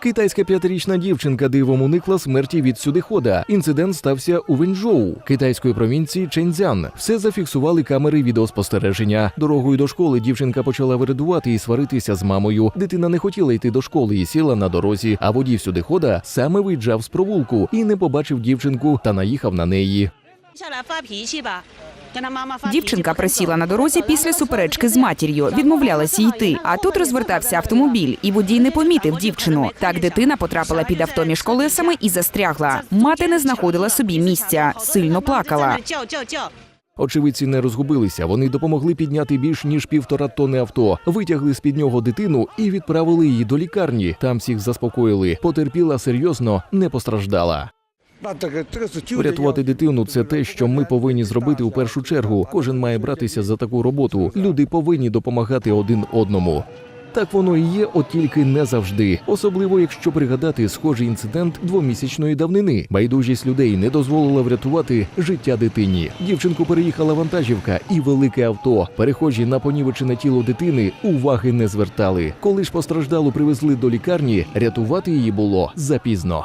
Китайська п'ятирічна дівчинка дивом уникла смерті від сюдихода. Інцидент стався у Венчжоу, китайської провінції Ченцзян. Все зафіксували камери відеоспостереження. Дорогою до школи дівчинка почала виридувати і сваритися з мамою. Дитина не хотіла йти до школи і сіла на дорозі. А водій сюдихода саме виїжджав з провулку і не побачив дівчинку та наїхав на неї. Дівчинка присіла на дорозі після суперечки з матір'ю, відмовлялася йти. А тут розвертався автомобіль, і водій не помітив дівчину. Так дитина потрапила під авто між колесами і застрягла. Мати не знаходила собі місця, сильно плакала. Очевидці не розгубилися. Вони допомогли підняти більш ніж півтора тонни авто, витягли з під нього дитину і відправили її до лікарні. Там всіх заспокоїли. Потерпіла серйозно, не постраждала. Врятувати дитину це те, що ми повинні зробити у першу чергу. Кожен має братися за таку роботу. Люди повинні допомагати один одному. Так воно і є, от тільки не завжди, особливо якщо пригадати схожий інцидент двомісячної давнини. Байдужість людей не дозволила врятувати життя дитині. Дівчинку переїхала вантажівка і велике авто. Перехожі на понівечене тіло дитини уваги не звертали. Коли ж постраждалу привезли до лікарні, рятувати її було запізно.